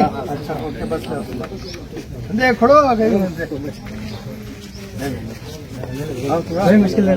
अच्छा ओके बस देख खड़ो आ गए नहीं मुश्किल है।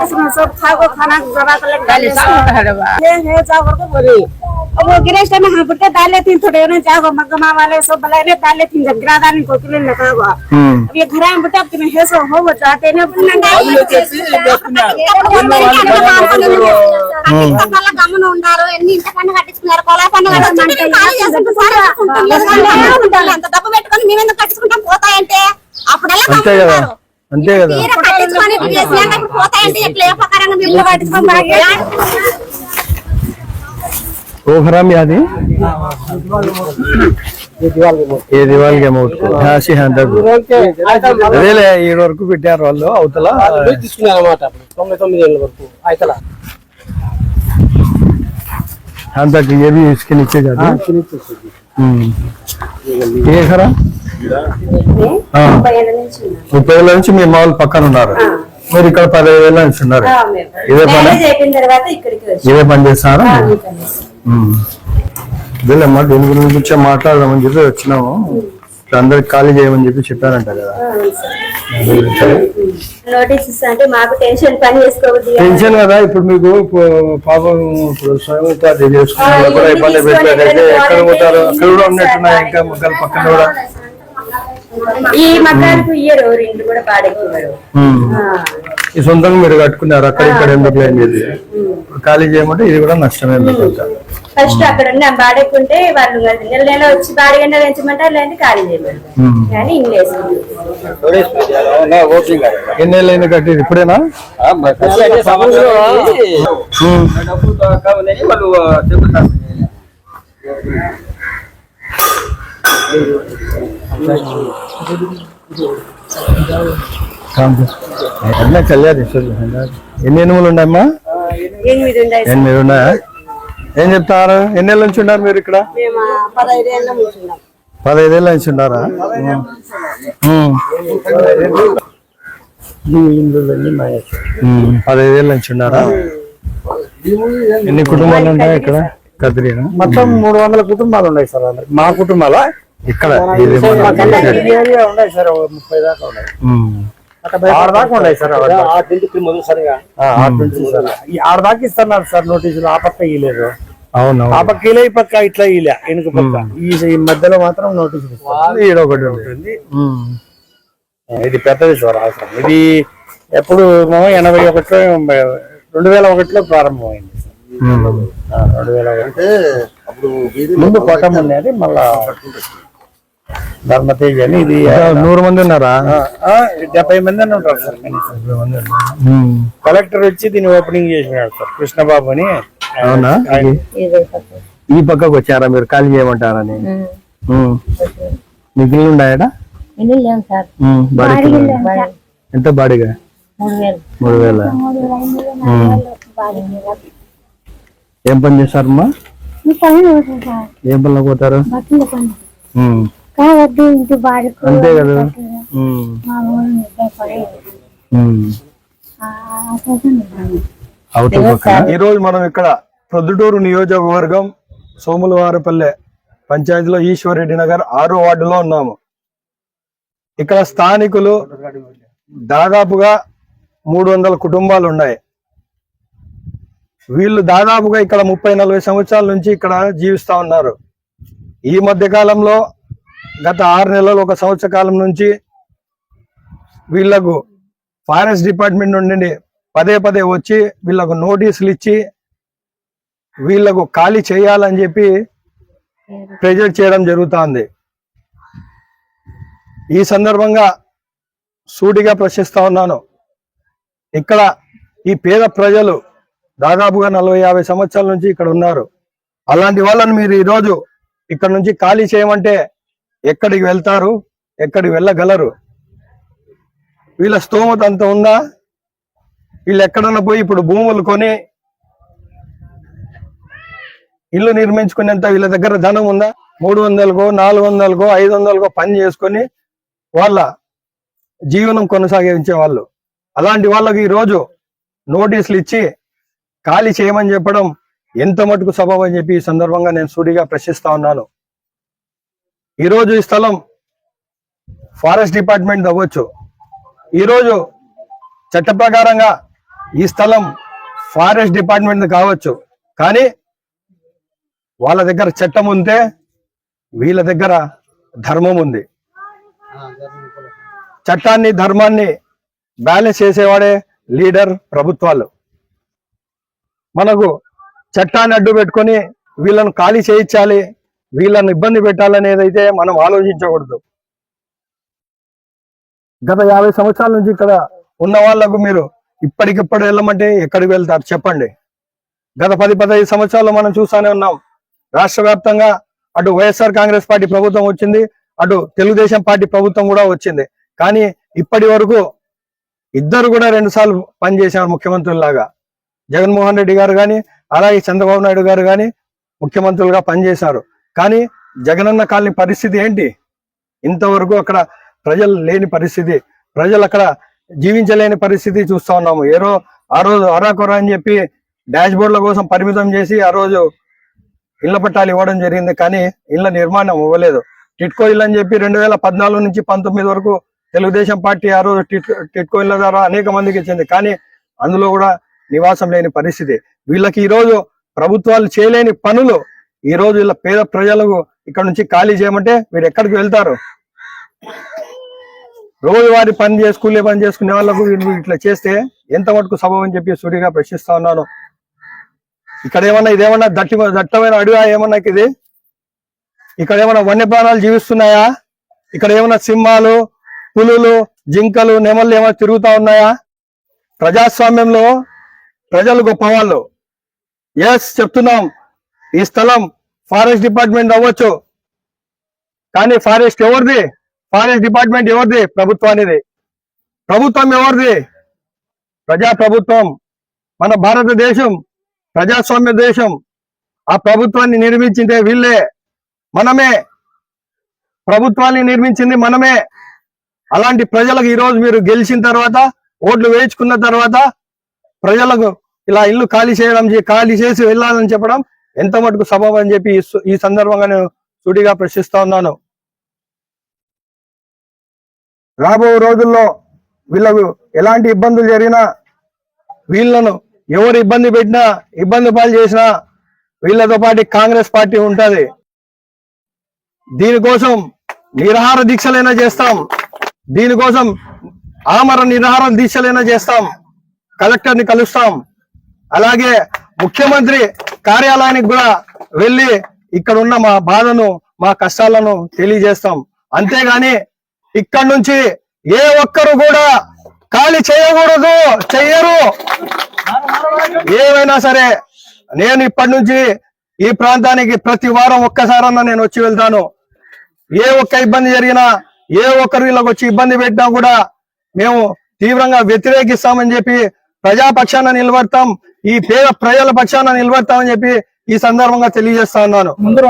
उसमें सब खा को खाना जरा कर डाले सब हरवा ले है जा करके बोली अब वो गिरेश ने हम के डाले थी थोड़े ने जा को मगमा वाले सब बले ने डाले थी जगरा दानी को किले लगा हुआ अब ये घर में बता कि है सो हो वो चाहते ने नंगा గమనం ఉన్నారు ఎన్ని ఇంతకన్నా కట్టించుకున్నారు కొలా పండుగ అంత డబ్బు పెట్టుకొని మేమెందుకు కట్టించుకుంటాం పోతాయంటే అప్పుడల్లా అంతే కదా అంతే కదా తీర కట్టించుకొని ఇప్పుడు చేసినాక ఇప్పుడు పోతాయంటే ఎట్లా ఏ ప్రకారంగా మేము పట్టించుకొని బాగా वो खराब याद है ఏ దివాళికి అమౌంట్ హ్యాషి హండ్రెడ్ అదేలే ఏడు వరకు పెట్టారు వాళ్ళు అవతల తీసుకున్నాను అనమాట అప్పుడు తొంభై తొమ్మిది ఏళ్ళ వరకు అయితలా హండ్రెడ్ ये भी इसके नीचे जाते हैं हम्म। ये खरा ఆ. ముప్పై ఏళ్ళ నుంచి మీ మామూలు పక్కన ఉన్నారు మీరు ఇక్కడ పదహైదు నుంచి ఉన్నారు ఇదే పని? వచ్చి. ఇదే పని చేస్తారా. ఇదేలేమ్మా దీని గురించి మాట్లాడదామని చెప్పి వచ్చినాము. అందరికి ఖాళీ చేయమని చెప్పి చెప్పారంట కదా. నోటీస్ ఇస్తా అంటే మాకు టెన్షన్ పని చేసుకోవద్దు టెన్షన్ కదా ఇప్పుడు మీకు పాపం ఇప్పుడు స్వయం ఉపాధి చేసుకున్న కూడా ఇబ్బంది ఎక్కడ పోతారు? అక్కడ కూడా ఉన్నట్టున్నాయి ఇంకా మొక్కల పక్కన కూడా. ఈ మకానికి ఇయ్యరు ఇంట్లో కూడా. ఈ సొంతంగా మీరు కట్టుకున్నారు అక్కడ ఇక్కడ ఎందుకు లేని ఖాళీ చేయమంటే ఇది కూడా నష్టమే. ఫస్ట్ అక్కడ ఉన్న బాడెక్కుంటే వాళ్ళు నెల నెల వచ్చి బాడగంట పెంచమంటారు లేదంటే ఖాళీ చేయమంటారు. కానీ ఎన్ని ఏళ్ళు అయింది కట్టి ఇప్పుడేనా? ఉమ్. అన్నా కళ్యాణ్ ఎన్ని ఎనుములు ఉన్నాయమ్మా? ఎనిమిది ఉన్నాయి? ఎనిమిది ఉన్నాయా ఏం చెప్తారు ఎన్ని ఏళ్ళ నుంచి ఉన్నారు మీరు ఇక్కడ? పదహైదేళ్ళ నుంచి ఉన్నారా? పదహైదేళ్ళ నుంచి ఉన్నారా? ఎన్ని కుటుంబాలు ఉన్నాయి ఇక్కడ? కదిరినా? మొత్తం మూడు వందల కుటుంబాలు ఉన్నాయి సార్ అందరికి. మా కుటుంబాల? ఇక్కడ ముప్పై దాకా ఉన్నాయి. ఆరు దాకా ఉన్నాయి సార్. ఈ ఆరు దాకా ఇస్తున్నారు సార్ నోటీసులు ఆ పక్క ఇయ్యలేదు. అవును ఆ పక్క ఇలే ఈ పక్క ఇట్లా ఇలే వెనుక పక్క. ఈ మధ్యలో మాత్రం నోటీసులు ఇస్తారు. ఒకటి ఉంటుంది. ఇది పెద్దది సార్ అవసరం ఇది ఎప్పుడు మేము ఎనభై ఒకటిలో రెండు వేల ఒకటిలో ప్రారంభమైంది రెండు వేల ఒకటి. ముందు కోటం ఉండేది మళ్ళా ధర్మతేజ్ అని ఇది నూరు మంది ఉన్నారా? డెబ్బై మంది అని ఉంటారు సార్. కలెక్టర్ వచ్చి దీన్ని ఓపెనింగ్ చేసినాడు సార్ కృష్ణబాబు అని అవునా ఈ పక్కకు వచ్చారా మీరు? ఖాళీ చేయమంటారని. మీకు ఇల్లు. బాడీకి ఎంత బాడీగా? మూడు వేలు. ఏం పని చేస్తారమ్మా? ఏం పనిలో పోతారు? ఇంటి బాడుకు అంతే కదా. ఈ రోజు మనం ఇక్కడ ప్రొద్దుటూరు నియోజకవర్గం సోములవారపల్లె పంచాయతీలో ఈశ్వరెడ్డి నగర్ ఆరో వార్డులో ఉన్నాము. ఇక్కడ స్థానికులు దాదాపుగా మూడు వందల కుటుంబాలు ఉన్నాయి. వీళ్ళు దాదాపుగా ఇక్కడ ముప్పై నలభై సంవత్సరాల నుంచి ఇక్కడ జీవిస్తా ఉన్నారు. ఈ మధ్య కాలంలో గత ఆరు నెలలు ఒక సంవత్సర కాలం నుంచి వీళ్ళకు ఫారెస్ట్ డిపార్ట్మెంట్ నుండి పదే పదే వచ్చి వీళ్ళకు నోటీసులు ఇచ్చి వీళ్ళకు ఖాళీ చేయాలని చెప్పి ప్రెజెంట్ చేయడం జరుగుతోంది. ఈ సందర్భంగా సూటిగా ప్రశ్నిస్తా ఉన్నాను. ఇక్కడ ఈ పేద ప్రజలు దాదాపుగా నలభై యాభై సంవత్సరాల నుంచి ఇక్కడ ఉన్నారు. అలాంటి వాళ్ళని మీరు ఈరోజు ఇక్కడ నుంచి ఖాళీ చేయమంటే ఎక్కడికి వెళ్తారు? ఎక్కడికి వెళ్ళగలరు? వీళ్ళ స్తోమత అంత ఉందా? వీళ్ళు ఎక్కడన్నా పోయి ఇప్పుడు భూములు కొని ఇల్లు నిర్మించుకునేంత వీళ్ళ దగ్గర ధనం ఉందా? మూడు వందలకో నాలుగు వందలకో ఐదు వందలకో పని చేసుకొని వాళ్ళ జీవనం కొనసాగించే వాళ్ళు. అలాంటి వాళ్ళకి ఈరోజు నోటీసులు ఇచ్చి ఖాళీ చేయమని చెప్పడం ఎంత మటుకు సబబు అని చెప్పి ఈ సందర్భంగా నేను సూటిగా ప్రశ్నిస్తా ఉన్నాను. ఈరోజు ఈ స్థలం ఫారెస్ట్ డిపార్ట్మెంట్ అవ్వచ్చు. ఈరోజు చట్ట ప్రకారంగా ఈ స్థలం ఫారెస్ట్ డిపార్ట్మెంట్ కావచ్చు. కానీ వాళ్ళ దగ్గర చట్టం ఉంటే వీళ్ళ దగ్గర ధర్మం ఉంది. చట్టాన్ని ధర్మాన్ని బ్యాలెన్స్ చేసేవాడే లీడర్ ప్రభుత్వాలు. మనకు చట్టాన్ని అడ్డు పెట్టుకొని వీళ్ళను ఖాళీ చేయించాలి. వీళ్ళని ఇబ్బంది పెట్టాలనేది అయితే మనం ఆలోచించకూడదు. గత యాభై సంవత్సరాల నుంచి ఇక్కడ ఉన్న వాళ్ళకు మీరు ఇప్పటికిప్పుడు వెళ్ళమంటే ఎక్కడికి వెళ్తారు చెప్పండి. గత పది పదహైదు సంవత్సరాలు మనం చూస్తానే ఉన్నాం. రాష్ట్ర వ్యాప్తంగా అటు వైఎస్ఆర్ కాంగ్రెస్ పార్టీ ప్రభుత్వం వచ్చింది అటు తెలుగుదేశం పార్టీ ప్రభుత్వం కూడా వచ్చింది. కానీ ఇప్పటి వరకు ఇద్దరు కూడా రెండు సార్లు పనిచేశారు ముఖ్యమంత్రుల్లాగా. జగన్మోహన్ రెడ్డి గారు కానీ అలాగే చంద్రబాబు నాయుడు గారు కానీ ముఖ్యమంత్రులుగా పనిచేశారు. కానీ జగనన్న కాలనీ పరిస్థితి ఏంటి? ఇంతవరకు అక్కడ ప్రజలు లేని పరిస్థితి ప్రజలు అక్కడ జీవించలేని పరిస్థితి చూస్తా ఉన్నాము. ఏరో ఆ రోజు అరాకొర అని చెప్పి డాష్ బోర్డుల కోసం పరిమితం చేసి ఆ రోజు ఇళ్ళ పట్టాలు ఇవ్వడం జరిగింది. కానీ ఇళ్ళ నిర్మాణం ఇవ్వలేదు. టిట్కో ఇల్లు అని చెప్పి రెండు వేల పద్నాలుగు నుంచి పంతొమ్మిది వరకు తెలుగుదేశం పార్టీ ఆ రోజు టిట్కో ఇళ్ళ ద్వారా అనేక మందికి ఇచ్చింది. కానీ అందులో కూడా నివాసం లేని పరిస్థితి. వీళ్ళకి ఈ రోజు ప్రభుత్వాలు చేయలేని పనులు ఈ రోజు ఇలా పేద ప్రజలకు ఇక్కడ నుంచి ఖాళీ చేయమంటే మీరు ఎక్కడికి వెళ్తారు? రోజువారి పని చేసుకునే పని చేసుకునే వాళ్ళకు ఇట్లా చేస్తే ఎంత మటుకు సబబు అని చెప్పి సుడిగా ప్రశ్నిస్తా ఉన్నాను. ఇక్కడ ఏమన్నా ఇదేమన్నా దట్టి దట్టమైన అడుగా ఏమన్నా ఇది? ఇక్కడ ఏమన్నా వన్యప్రాణాలు జీవిస్తున్నాయా? ఇక్కడ ఏమన్నా సింహాలు పులులు జింకలు నెమళ్ళు ఏమైనా తిరుగుతా ఉన్నాయా? ప్రజాస్వామ్యంలో ప్రజలు గొప్పవాళ్ళు. ఎస్ చెప్తున్నాం. ఈ స్థలం ఫారెస్ట్ డిపార్ట్మెంట్ అవ్వచ్చు. కానీ ఫారెస్ట్ ఎవరిది? ఫారెస్ట్ డిపార్ట్మెంట్ ఎవరిది? ప్రభుత్వానిది. ప్రభుత్వం ఎవరిది? ప్రజా ప్రభుత్వం మన భారతదేశం ప్రజాస్వామ్య దేశం. ఆ ప్రభుత్వాన్ని నిర్మించిందే వీళ్ళే. మనమే. ప్రభుత్వాన్ని నిర్మించింది మనమే. అలాంటి ప్రజలకు ఈ రోజు మీరు గెలిచిన తర్వాత ఓట్లు వేయించుకున్న తర్వాత ప్రజలకు ఇలా ఇల్లు ఖాళీ చేయడం ఖాళీ చేసి వెళ్ళాలని చెప్పడం ఎంత మటుకు సబబు అని చెప్పి ఈ సందర్భంగా నేను సూటిగా ప్రశ్నిస్తా ఉన్నాను. రాబో రోజుల్లో వీళ్ళకు ఎలాంటి ఇబ్బందులు జరిగినా వీళ్ళను ఎవరు ఇబ్బంది పెట్టినా ఇబ్బంది పాలు చేసినా వీళ్ళతో పాటు కాంగ్రెస్ పార్టీ ఉంటది. దీనికోసం నిరాహార దీక్షలైనా చేస్తాం. దీనికోసం ఆమర నిరాహార దీక్షలైనా చేస్తాం. కలెక్టర్ని కలుస్తాం. అలాగే ముఖ్యమంత్రి కార్యాలయానికి కూడా వెళ్ళి ఇక్కడ ఉన్న మా బాధను మా కష్టాలను తెలియజేస్తాం. అంతేగాని ఇక్కడ నుంచి ఏ ఒక్కరు కూడా ఖాళీ చేయకూడదు చెయ్యరు. ఏమైనా సరే నేను ఇప్పటి నుంచి ఈ ప్రాంతానికి ప్రతి వారం ఒక్కసారన్నా నేను వచ్చి వెళ్తాను. ఏ ఒక్క ఇబ్బంది జరిగినా ఏ ఒక్కరు వీళ్ళకి వచ్చి ఇబ్బంది పెట్టినా కూడా మేము తీవ్రంగా వ్యతిరేకిస్తామని చెప్పి ప్రజాపక్షాన నిలబడతాం. ఈ పేద ప్రజల పక్షాన నిలబడతామని చెప్పి ఈ సందర్భంగా తెలియజేస్తా ఉన్నాను. ముందు.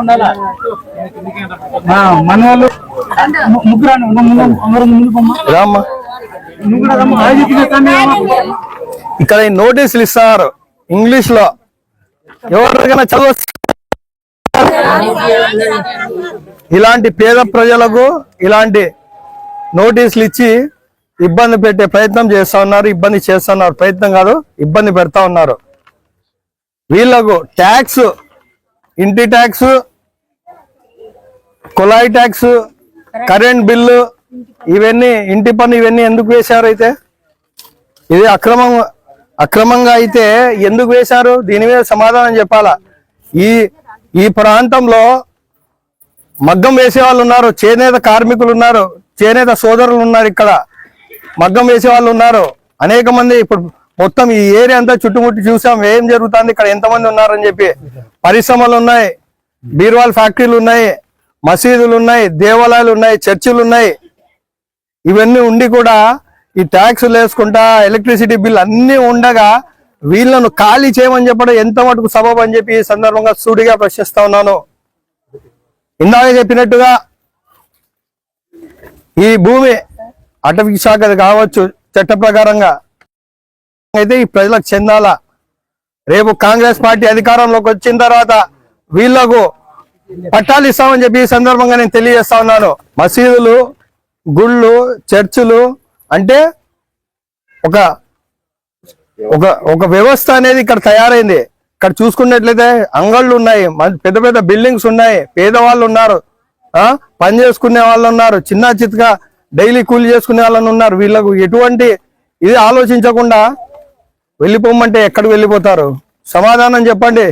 ఇక్కడ ఈ నోటీసులు ఇస్తున్నారు ఇంగ్లీష్లో ఎవరికైనా చదువు ఇలాంటి పేద ప్రజలకు ఇలాంటి నోటీసులు ఇచ్చి ఇబ్బంది పెట్టే ప్రయత్నం చేస్తా ఉన్నారు ఇబ్బంది చేస్తున్నారు ప్రయత్నం కాదు ఇబ్బంది పెడతా ఉన్నారు. వీళ్ళకు ట్యాక్స్ ఇంటి ట్యాక్స్ కులాయి ట్యాక్స్ కరెంట్ బిల్లు ఇవన్నీ ఇంటి పన్ను ఇవన్నీ ఎందుకు వేశారు అయితే? ఇది అక్రమం అక్రమంగా అయితే ఎందుకు వేశారు? దీని మీద సమాధానం చెప్పాలా? ఈ ఈ ప్రాంతంలో మగ్గం వేసే వాళ్ళు ఉన్నారు చేనేత కార్మికులు ఉన్నారు చేనేత సోదరులు ఉన్నారు ఇక్కడ. మగ్గం వేసే వాళ్ళు ఉన్నారు. అనేక మంది ఇప్పుడు మొత్తం ఈ ఏరియా అంతా చుట్టుముట్టి చూసాం. ఏం జరుగుతుంది? ఇక్కడ ఎంతమంది ఉన్నారని చెప్పి పరిశ్రమలు ఉన్నాయి. బీర్వాల్ ఫ్యాక్టరీలు ఉన్నాయి. మసీదులు ఉన్నాయి. దేవాలయాలు ఉన్నాయి. చర్చిలు ఉన్నాయి. ఇవన్నీ ఉండి కూడా ఈ ట్యాక్సులు వేసుకుంటా ఎలక్ట్రిసిటీ బిల్ అన్ని ఉండగా వీళ్ళను ఖాళీ చేయమని చెప్పడం ఎంత మటుకు సబబు అని చెప్పి ఈ సందర్భంగా సూటిగా ప్రశ్నిస్తా ఉన్నాను. ఇందాక చెప్పినట్టుగా ఈ భూమి అటవీ శాఖ కావచ్చు చట్ట ప్రకారంగా అయితే ఈ ప్రజలకు చెందాల. రేపు కాంగ్రెస్ పార్టీ అధికారంలోకి వచ్చిన తర్వాత వీళ్ళకు పట్టాలు ఇస్తామని చెప్పి ఈ సందర్భంగా నేను తెలియజేస్తా ఉన్నాను. మసీదులు గుళ్ళు చర్చిలు అంటే ఒక ఒక ఒక వ్యవస్థ అనేది ఇక్కడ తయారైంది. ఇక్కడ చూసుకున్నట్లయితే అంగళ్ళు ఉన్నాయి మ- పెద్ద పెద్ద బిల్డింగ్స్ ఉన్నాయి పేదవాళ్ళు ఉన్నారు పని చేసుకునే వాళ్ళు ఉన్నారు చిన్న చిత్గా డైలీ కూలి చేసుకునే వాళ్ళని ఉన్నారు. వీళ్ళకు ఎటువంటి ఇది ఆలోచించకుండా వెళ్ళిపోమంటే ఎక్కడికి వెళ్ళిపోతారు? సమాధానం చెప్పండి.